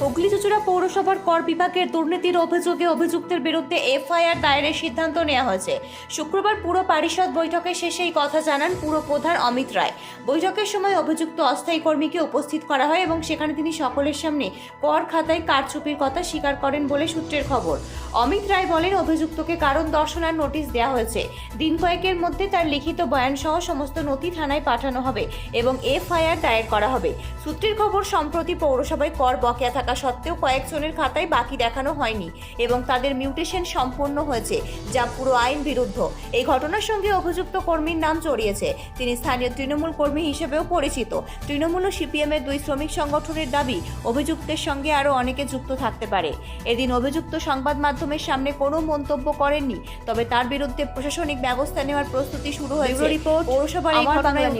হুগলি চুচুড়া পৌরসভার কর বিভাগের দুর্নীতির অভিযোগে অভিযুক্তের বিরুদ্ধে এফআইআর দায়েরের সিদ্ধান্ত নেওয়া হয়েছে। শুক্রবার পুরো পারিষদ বৈঠকের শেষে এই কথা জানান পুরো প্রধান অমিত রায়। বৈঠকের সময় অভিযুক্ত অস্থায়ী কর্মীকে উপস্থিত করা হয় এবং সেখানে তিনি সকলের সামনে কর খাতায় কারচুপির কথা স্বীকার করেন বলে সূত্রের খবর। অমিত রায় বলেন, অভিযুক্তকে কারণ দর্শনার নোটিশ দেওয়া হয়েছে। দিন কয়েকের মধ্যে তার লিখিত বয়ান সহ সমস্ত নথি থানায় পাঠানো হবে এবং এফআইআর দায়ের করা হবে। সূত্রের খবর, সম্প্রতি পৌরসভায় কর বকেয়া থাকা সত্ত্বেও কয়েকজনের খাতায় বাকি দেখানো হয়নি এবং তাদের মিউটেশন সম্পন্ন হয়েছে যা পুরো আইন বিরুদ্ধ। এই ঘটনার সঙ্গে অভিযুক্ত কর্মীর নাম জড়িয়েছে। তিনি স্থানীয় তৃণমূল কর্মী হিসেবেও পরিচিত। তৃণমূল ও সিপিএম এর দুই শ্রমিক সংগঠনের দাবি অভিযুক্তের সঙ্গে আরও অনেকে যুক্ত থাকতে পারে। এদিন অভিযুক্ত সংবাদ মাধ্যমের সামনে কোনো মন্তব্য করেননি তবে তার বিরুদ্ধে প্রশাসনিক ব্যবস্থা নেওয়ার প্রস্তুতি শুরু হয়েছে। রিপোর্ট পৌরসভার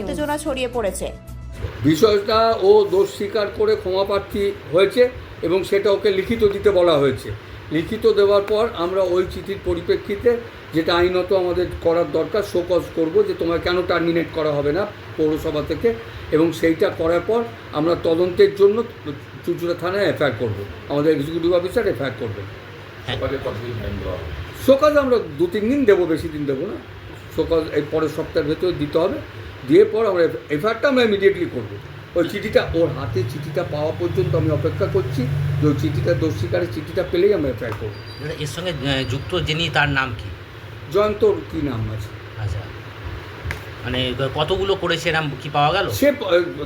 উত্তেজনা ছড়িয়ে পড়েছে। বিষয়টা ও দোষ স্বীকার করে ক্ষমা প্রার্থী হয়েছে এবং সেটা ওকে লিখিত দিতে বলা হয়েছে। লিখিত দেওয়ার পর আমরা ওই চিঠির পরিপ্রেক্ষিতে যেটা আইনত আমাদের করার দরকার শোকজ করব যে তোমার কেন টার্মিনেট করা হবে না পৌরসভা থেকে এবং সেইটা করার পর আমরা তদন্তের জন্য চুচুড়া থানায় এফআইআর করব। আমাদের এক্সিকিউটিভ অফিসার এফআইআর করবেন। সকালে কতদিন টাইম দেওয়া হবে? শোকাজ আমরা দু তিন দিন দেবো বেশি দিন দেবো না। শোকাজ এই পরের সপ্তাহের ভেতরে দিতে হবে। দিয়ে পর আমরা এফআইআরটা আমরা ইমিডিয়েটলি করব। ওই চিঠিটা ওর হাতে চিঠিটা পাওয়া পর্যন্ত আমি অপেক্ষা করছি যে ওই চিঠিটা দোষ স্বীকারের চিঠিটা পেলেই আমরা এফআইআর করব। মানে এর সঙ্গে যুক্ত যিনি তার নাম কি? জয়ন্তর কী নাম আছে? আচ্ছা। মানে কতগুলো করেছে এরম কি পাওয়া গেল? সে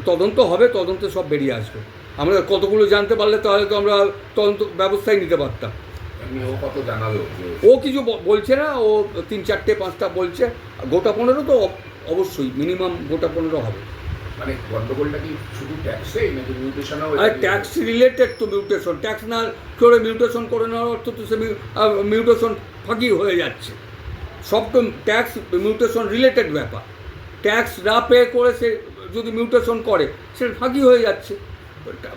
তদন্ত হবে তদন্তে সব বেরিয়ে আসবে। আমরা কতগুলো জানতে পারলে তাহলে তো আমরা তদন্ত ব্যবস্থাই নিতে পারতাম। ও কিছু বলছে না ও তিন চারটে পাঁচটা বলছে। গোটা পনেরো তো অব- অবশ্যই মিনিমাম গোটা পনেরো হবে। মানে গন্ডগোলটা কি শুধু ট্যাক্সে নাকি মিউটেশনও আর ট্যাক্স রিলেটেড তো মিউটেশন ট্যাক্স না করে মিউটেশন করে নেওয়ার অর্থ তো সে মিউটেশন ফাঁকি হয়ে যাচ্ছে। সব তো ট্যাক্স মিউটেশন রিলেটেড ব্যাপার। ট্যাক্স না পে করে সে যদি মিউটেশন করে সে ফাঁকি হয়ে যাচ্ছে।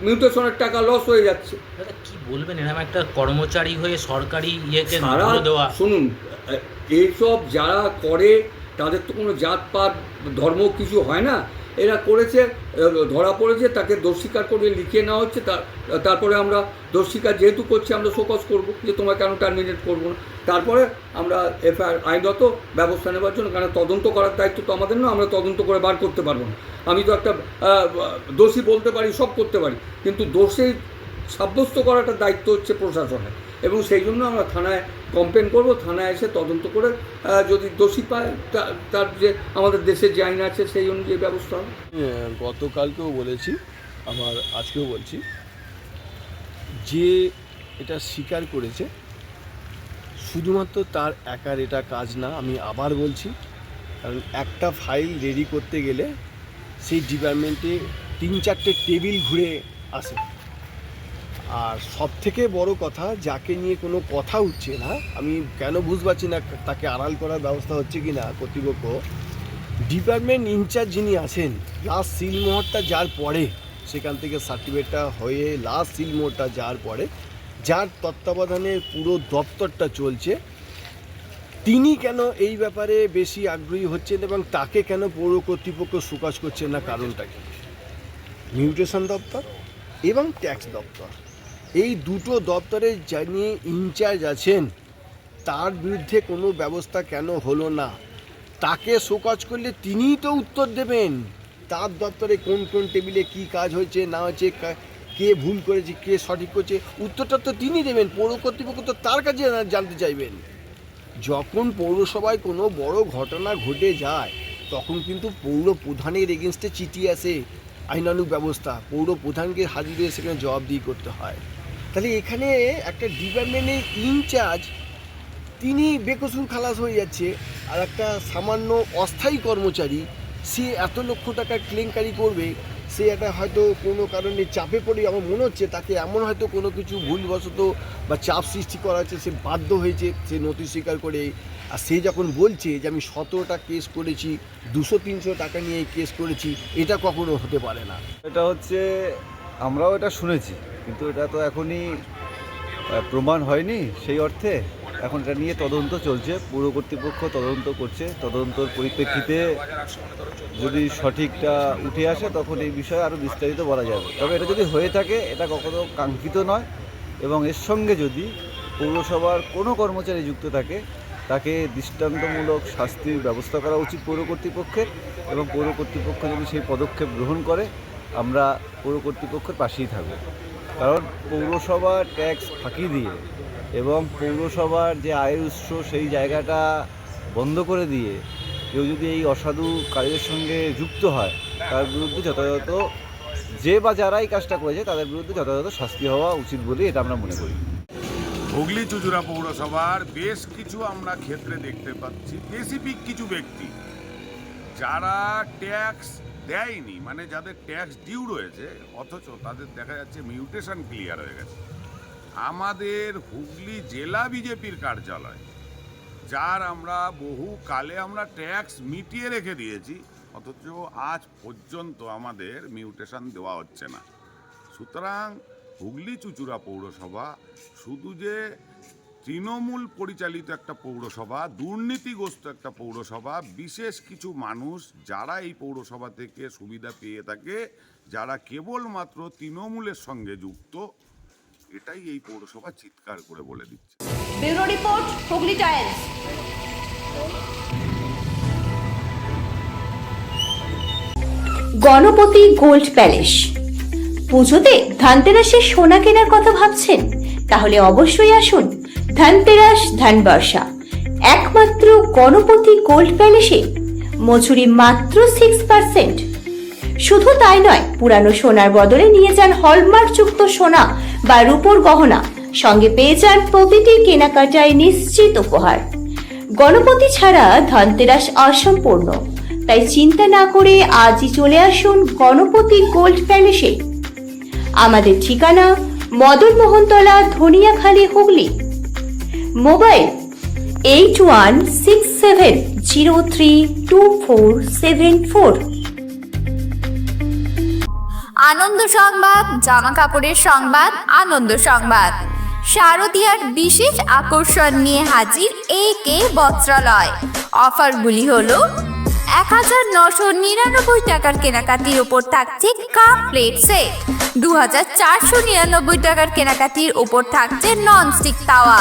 মিউটেশনের টাকা লস হয়ে যাচ্ছে। দাদা কি বলবেন? এরকম একটা কর্মচারী হয়ে সরকারি ইয়েকে দেওয়া। শুনুন এইসব যারা করে তাদের তো কোনো জাতপাত ধর্ম কিছু হয় না। এরা করেছে ধরা পড়েছে, তাকে দোষ স্বীকার করে লিখিয়ে নেওয়া হচ্ছে, তার, তারপরে আমরা দোষ স্বীকার যেহেতু করছি, আমরা শোকজ করব যে তোমার কেন টার্মিনেট করব না। তারপরে আমরা এফআইআর আইনগত ব্যবস্থা নেবার জন্য, কারণ তদন্ত করার দায়িত্ব তো আমাদের না, আমরা তদন্ত করে বার করতে পারব না। আমি তো একটা দোষী বলতে পারি, সব করতে পারি, কিন্তু দোষী সাব্যস্ত করাটা দায়িত্ব হচ্ছে প্রশাসনের। এবং সেই জন্য আমরা থানায় কমপ্লেন করব। থানায় এসে তদন্ত করে যদি দোষী পায় তার যে আমাদের দেশের যে আইন আছে, সেই অনুযায়ী ব্যবস্থা হবে। গতকালকেও বলেছি, আমার আজকেও বলছি, যে এটা স্বীকার করেছে, শুধুমাত্র তার একার এটা কাজ না, আমি আবার বলছি, কারণ একটা ফাইল রেডি করতে গেলে সেই ডিপার্টমেন্টে তিন চারটে টেবিল ঘুরে আসে। আর সব থেকে বড় কথা, যাকে নিয়ে কোনো কথা উঠছে না, আমি কেন বুঝতে পারছি না তাকে আড়াল করার ব্যবস্থা হচ্ছে কি না কর্তৃপক্ষ, ডিপার্টমেন্ট ইনচার্জ যিনি আছেন লাস্ট সিলমোহরটা যার পরে, সেখান থেকে সার্টিফিকেটটা হয়ে লাস্ট সিলমোহরটা যার পরে, যার তত্ত্বাবধানে পুরো দপ্তরটা চলছে, তিনি কেন এই ব্যাপারে বেশি আগ্রহী হচ্ছেন এবং তাকে কেন পৌর কর্তৃপক্ষ সুকাশ করছেন না কারণটা কি? মিউটেশন দপ্তর এবং ট্যাক্স দপ্তর। এই দুটো দপ্তরে যিনি ইনচার্জ আছেন, তার বিরুদ্ধে কোনো ব্যবস্থা কেন হলো না? তাকে শোকজ করলে তিনিই তো উত্তর দেবেন। তার দপ্তরে কোন কোন টেবিলে কি কাজ হয়েছে, না হয়েছে, কে ভুল করেছে, কে সঠিক করছে, উত্তরটা তো তিনি দেবেন। পৌর কর্তৃপক্ষ তো তার কাছে জানা- জানতে চাইবেন। যখন পৌরসভায় কোনো বড় ঘটনা ঘটে যায়, তখন কিন্তু পৌর প্রধানের এগেনস্টে চিঠি আসে, আইনানুগ ব্যবস্থা। পৌর প্রধানকে হাজির সেখানে জবাবদিহি করতে হয়। তাহলে এখানে একটা ডিপার্টমেন্টের ইনচার্জ তিনি বেকসুর খালাস হয়ে যাচ্ছে, আর একটা সামান্য অস্থায়ী কর্মচারী, সে এত লক্ষ টাকা কেলেঙ্কারি করবে, সে একটা হয়তো কোনো কারণে চাপে পড়ে, আমার মনে হচ্ছে তাকে এমন হয়তো কোনো কিছু ভুলবশত বা চাপ সৃষ্টি করা হচ্ছে, সে বাধ্য হয়েছে, সে নথি স্বীকার করে। আর সে যখন বলছে যে আমি সতেরোটা কেস করেছি, দুশো তিনশো টাকা নিয়ে কেস করেছি, এটা কখনো হতে পারে না। এটা হচ্ছে আমরাও এটা শুনেছি, কিন্তু এটা তো এখনই প্রমাণ হয়নি সেই অর্থে। এখন এটা নিয়ে তদন্ত চলছে, পুর কর্তৃপক্ষ তদন্ত করছে। তদন্তর পরিপ্রেক্ষিতে যদি সঠিকটা উঠে আসে, তখন এই বিষয়ে আরও বিস্তারিত বলা যাবে। তবে এটা যদি হয়ে থাকে, এটা কখনো কাঙ্ক্ষিত নয়। এবং এর সঙ্গে যদি পৌরসভার কোনো কর্মচারী যুক্ত থাকে, তাকে দৃষ্টান্তমূলক শাস্তির ব্যবস্থা করা উচিত পৌর কর্তৃপক্ষের। এবং পৌর কর্তৃপক্ষ যদি সেই পদক্ষেপ গ্রহণ করে আমরা পৌর কর্তৃপক্ষের পাশেই থাকব। কারণ পৌরসভা ট্যাক্স ফাঁকি দিয়ে এবং পৌরসভার যে আয়ের উৎস সেই জায়গাটা বন্ধ করে দিয়ে কেউ যদি এই অসাধু কাজের সঙ্গে যুক্ত হয়, তার বিরুদ্ধে যথাযথ যে বা যারাই কাজটা করেছে, তাদের বিরুদ্ধে যথাযথ শাস্তি হওয়া উচিত বলে এটা আমরা মনে করি। হুগলি চুচুড়া পৌরসভার বেশ কিছু আমরা ক্ষেত্রে দেখতে পাচ্ছি। স্পেসিফিক কিছু ব্যক্তি যারা ট্যাক্স দেয়নি মানে যাদের ট্যাক্স ডিউ রয়েছে, অথচ তাদের দেখা যাচ্ছে মিউটেশন ক্লিয়ার হয়ে গেছে। আমাদের হুগলি জেলা বিজেপির কার্যালয়, যার আমরা বহু কালে আমরা ট্যাক্স মিটিয়ে রেখে দিয়েছি, অথচ আজ পর্যন্ত আমাদের মিউটেশন দেওয়া হচ্ছে না। সুতরাং হুগলি চুচুড়া পৌরসভা শুধু যে তৃণমূল পরিচালিত একটা পৌরসভা দুর্নীতিগ্রস্ত একটা পৌরসভা বিশেষ কিছু মানুষ যারা এই পৌরসভা থেকে সুবিধা পেয়ে থাকে যারা কেবলমাত্র তৃণমূলের সঙ্গে যুক্ত এটাই এই পৌরসভা চিৎকার করে বলে দিচ্ছে। Bureau report Hooghly Ganapati gold palace. পুজোতে ধানতেরাসের সোনা কেনার কথা ভাবছেন? তাহলে অবশ্যই আসুন ধানতেরাস, ধানবর্ষা। একমাত্র গণপতি গোল্ড প্যালেসে মজুরি মাত্র সিক্স পার্সেন্ট শুধু তাই নয়, পুরানো সোনার বদলে নিয়ে যান হলমার্কযুক্ত সোনা বা রূপোর গহনা, সঙ্গে পেয়ে যান প্রতিটি কেনাকাটায় নিশ্চিত উপহার। গণপতি ছাড়া ধনতেরাস অসম্পূর্ণ। তাই চিন্তা না করে আজই চলে আসুন গণপতি গোল্ড প্যালেসে। আমাদের ঠিকানা Madan Mohantala Dhaniakhali Hooghly. Mobile eight one six seven zero three two four seven four. আনন্দ সংবাদ, জামা কাপড়ের সংবাদ, আনন্দ সংবাদ। শারদীয়ার বিশেষ আকর্ষণ নিয়ে হাজির এ কে বস্ত্রালয়। অফারগুলি হল, এক হাজার নশো নিরানব্বই টাকার কেনাকাটির ওপর থাকছে কাপ প্লেট সেট। দু হাজার চারশো নিরানব্বই টাকার কেনাকাটির ওপর থাকছে ননস্টিক তাওয়া।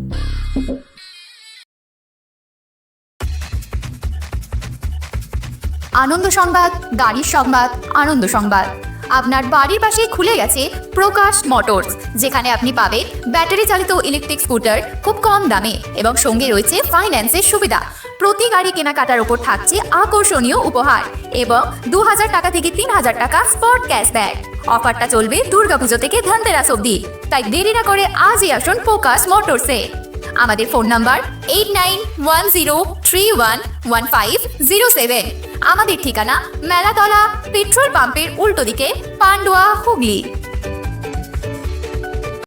আনন্দ সংবাদ, গাড়ির সংবাদ, আনন্দ সংবাদ। আপনার বাড়ির পাশে খুলে গেছে প্রকাশ মোটরস, যেখানে আপনি পাবেন ব্যাটারি চালিত ইলেকট্রিক স্কুটার খুব কম দামে এবং সঙ্গে রয়েছে ফাইন্যান্সের সুবিধা। প্রতি গাড়ি কেনাকাটার উপর থাকছে আকর্ষণীয় উপহার এবং দু হাজার টাকা থেকে তিন হাজার টাকা স্পট ক্যাশব্যাক অফারটা চলবে দুর্গাপুজো থেকে ধনতেরাস অবধি। তাই দেরি না করে আজই আসুন প্রকাশ মোটরসে। আমাদের phone number eight nine one zero three one one five zero seven আমাদের ঠিকানা মেলাতলা পেট্রোল পাম্পের উল্টো দিকে পান্ডুয়া হুগলি।